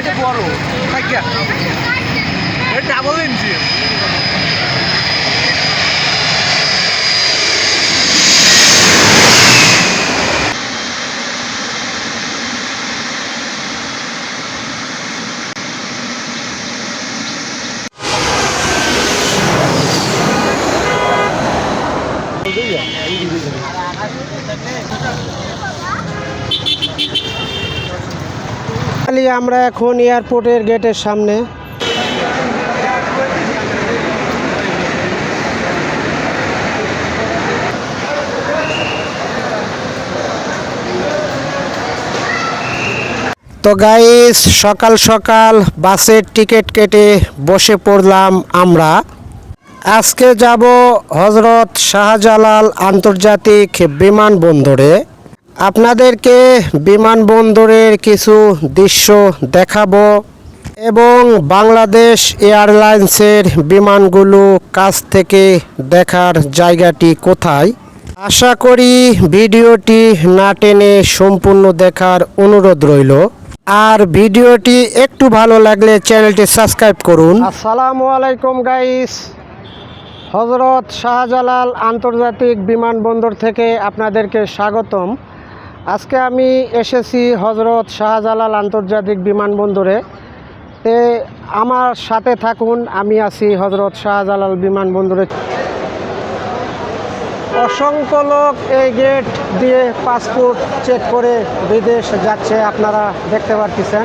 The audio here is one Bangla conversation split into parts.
এটা বড়। এটা ডাবল ইঞ্চি খালি আমরা এখন এয়ারপোর্টের গেটের সামনে। তো গাইস সকাল সকাল বাসের টিকিট কেটে বসে পড়লাম আমরা। আজকে যাব হজরত শাহজালাল আন্তর্জাতিক বিমানবন্দরে। আপনাদেরকে বিমানবন্দরের কিছু দৃশ্য দেখাবো এবং বাংলাদেশ এয়ারলাইন্সের বিমানগুলো কাছ থেকে দেখার জায়গাটি কোথায়? আশা করি ভিডিওটি না টেনে সম্পূর্ণ দেখার অনুরোধ রইল। আর ভিডিওটি একটু ভালো লাগলে চ্যানেলটি সাবস্ক্রাইব করুন। আসসালামু আলাইকুম গাইস হজরত শাহজালাল আন্তর্জাতিক বিমানবন্দর থেকে আপনাদেরকে স্বাগতম। আজকে আমি এসেছি হজরত শাহজালাল আন্তর্জাতিক বিমানবন্দরে। তে আমার সাথে থাকুন, আমি আছি হজরত শাহজালাল বিমানবন্দরে। অসংখ্য লোক এই গেট দিয়ে পাসপোর্ট চেক করে বিদেশ যাচ্ছে, আপনারা দেখতে পাচ্ছেন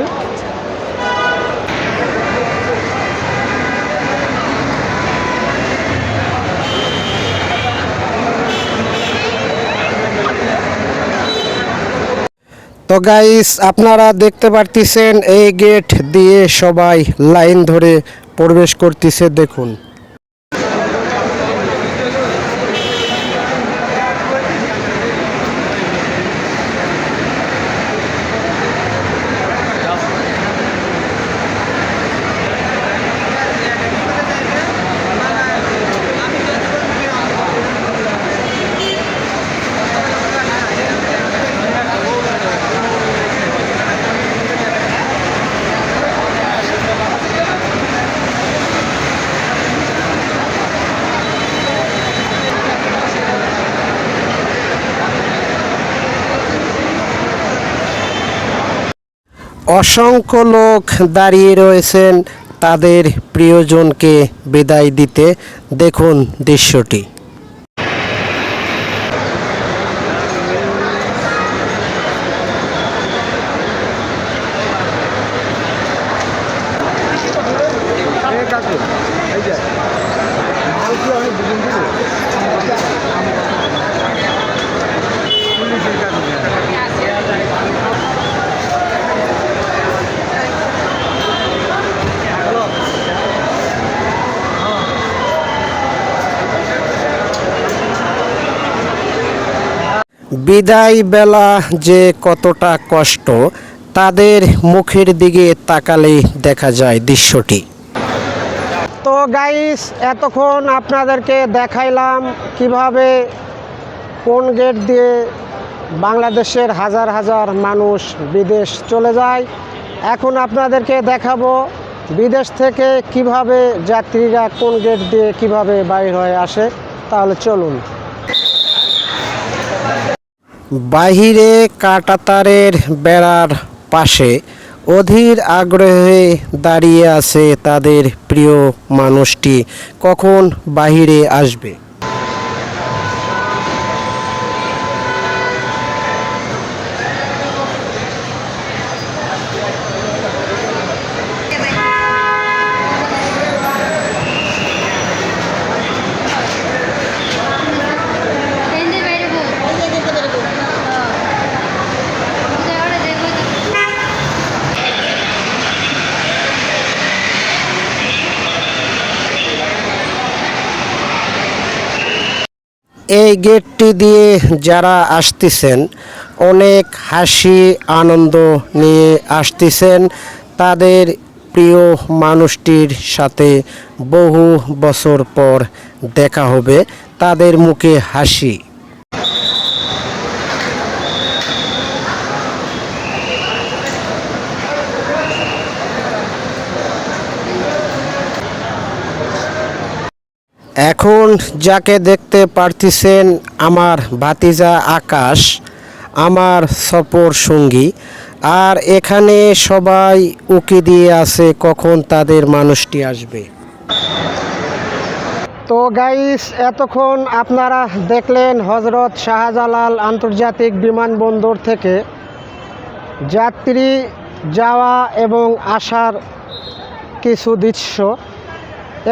গাইস আপনারা দেখতে পারতেছেন এই গেট দিয়ে সবাই লাইন ধরে প্রবেশ করতেছে দেখুন। অসংখ্য লোক দাঁড়িয়ে রয়েছেন তাদের প্রিয়জনকে বিদায় দিতে। দেখুন দৃশ্যটি। বিদায় বেলা যে কতটা কষ্ট, তাদের মুখের দিকে তাকালে দেখা যায় দৃশ্যটি। তো গাইস এতক্ষণ আপনাদেরকে দেখাইলাম কীভাবে কোন গেট দিয়ে বাংলাদেশের হাজার হাজার মানুষ বিদেশ চলে যায়। এখন আপনাদেরকে দেখাবো বিদেশ থেকে কীভাবে যাত্রীরা কোন গেট দিয়ে কীভাবে বাইর হয়ে আসে। তাহলে চলুন। বাহিরে কাটাতারের বেড়ার পাশে অধীর আগ্রহে দাঁড়িয়ে আছে তাদের প্রিয় মানুষটি। কখন বাহিরে আসবে ট্রেনে বেরোবো কোথায় ওরা দেখব এই গেটটি দিয়ে যারা আসতেছেন, অনেক হাসি, আনন্দ নিয়ে আসতেছেন। তাদের প্রিয় মানুষটির সাথে বহু বছর পর দেখা হবে। তাদের মুখে হাসি। এখন যাকে দেখতে পারতেছেন আমার ভাতিজা আকাশ, আমার সফর সঙ্গী। আর এখানে সবাই উকি দিয়ে আছে কখন তাদের মানুষটি আসবে। তো গাইস এতক্ষণ আপনারা দেখলেন হজরত শাহজালাল আন্তর্জাতিক বিমানবন্দর থেকে যাত্রী যাওয়া এবং আসার কিছু দৃশ্য।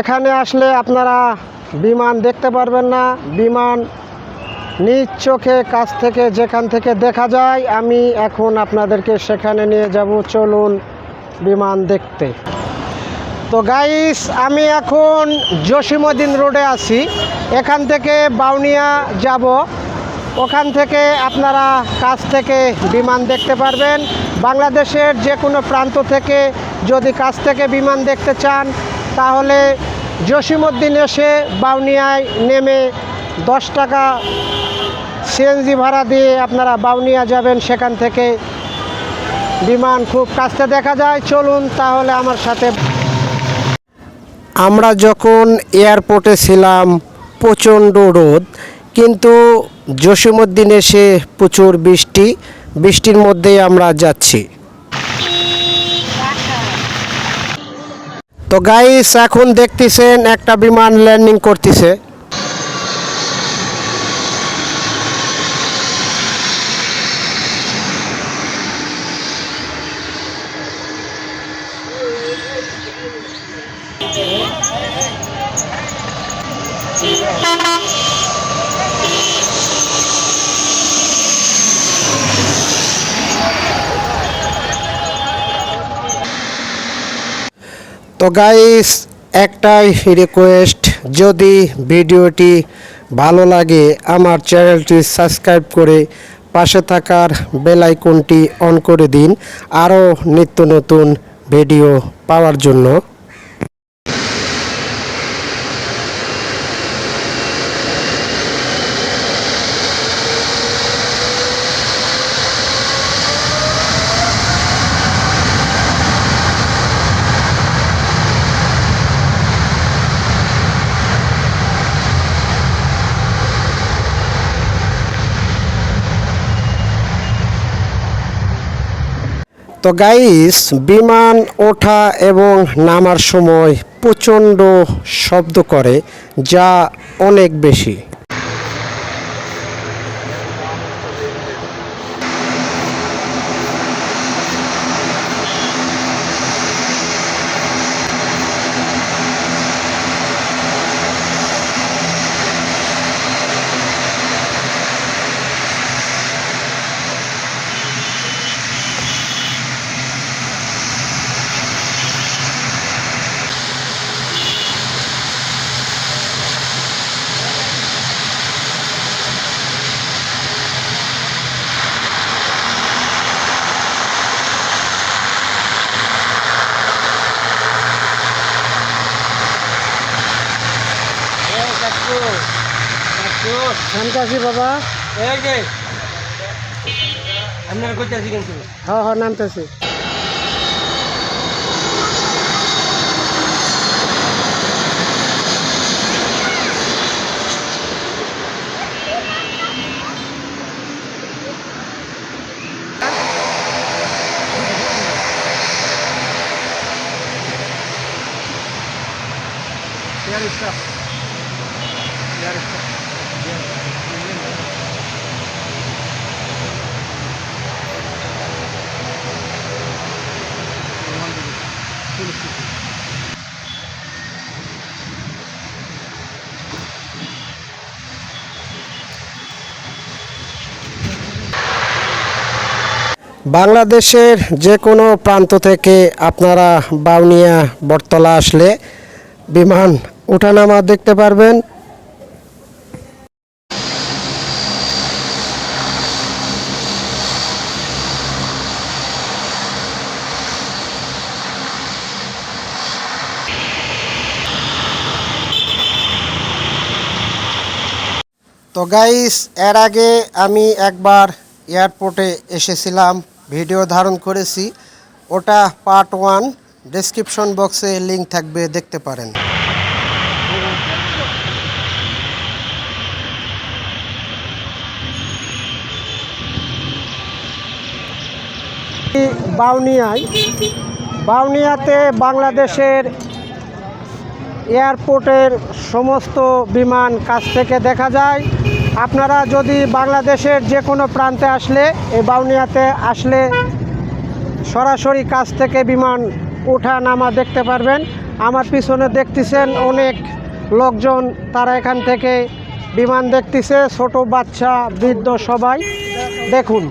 এখানে আসলে আপনারা বিমান দেখতে পারবেন না। বিমান নিজ চোখে, কাছ থেকে, যেখান থেকে দেখা যায়, আমি এখন আপনাদেরকে সেখানে নিয়ে যাব। চলুন বিমান দেখতে। তো গাইস আমি এখন জসিমুদ্দিন রোডে আছি। এখান থেকে বাউনিয়া যাব। ওখান থেকে আপনারা কাছ থেকে বিমান দেখতে পারবেন। বাংলাদেশের যে কোনো প্রান্ত থেকে যদি কাছ থেকে বিমান দেখতে চান, তাহলে জসিমুদ্দিন এসে বাউনিয়ায় নেমে দশ টাকা সিএনজি ভাড়া দিয়ে আপনারা বাউনিয়া যাবেন, সেখান থেকে বিমান খুব কাছে দেখা যায়। চলুন তাহলে আমার সাথে আমরা যখন এয়ারপোর্টে ছিলাম, প্রচণ্ড রোদ, কিন্তু জসিমুদ্দিন এসে প্রচুর বৃষ্টি, বৃষ্টির মধ্যেই আমরা যাচ্ছি। তো গাইস এখন দেখতেছেন একটা বিমান ল্যান্ডিং করতেছে। তো গাইস একটাই রিকোয়েস্ট যদি ভিডিওটি ভালো লাগে, আমার চ্যানেলটি সাবস্ক্রাইব করে পাশে থাকার বেল আইকনটি অন করে দিন। আরও নিত্য নতুন ভিডিও পাওয়ার জন্য। তো গাইস বিমান ওঠা এবং নামার সময় প্রচণ্ড শব্দ করে যা অনেক বেশি। নামতাছি বাবা। এই যে। আপনার কইতাছি কিন্তু? হ্যাঁ হ্যাঁ নামতাছি Clear stop. বাংলাদেশের যে কোনো প্রান্ত থেকে আপনারা বাউনিয়া, বটতলা আসলে বিমান ওঠানামা দেখতে পারবেন। তো গাইস এর আগে আমি একবার এয়ারপোর্টে এসেছিলাম। ভিডিও ধারণ করেছি। ওটা পার্ট ওয়ান ডেসক্রিপশন বক্সে লিঙ্ক থাকবে, দেখতে পারেন। বাউনিয়ায়, বাউনিয়াতে বাংলাদেশের এয়ারপোর্টের সমস্ত বিমান কাছ থেকে দেখা যায়। আপনারা যদি বাংলাদেশের যে কোনো প্রান্তে আসলে, এই বাউনিয়াতে আসলে সরাসরি কাছ থেকে বিমান ওঠা নামা দেখতে পারবেন। আমার পিছনে দেখতেছেন অনেক লোকজন, তারা এখান থেকে বিমান দেখতেছে, ছোট বাচ্চা, বৃদ্ধ সবাই। দেখুন।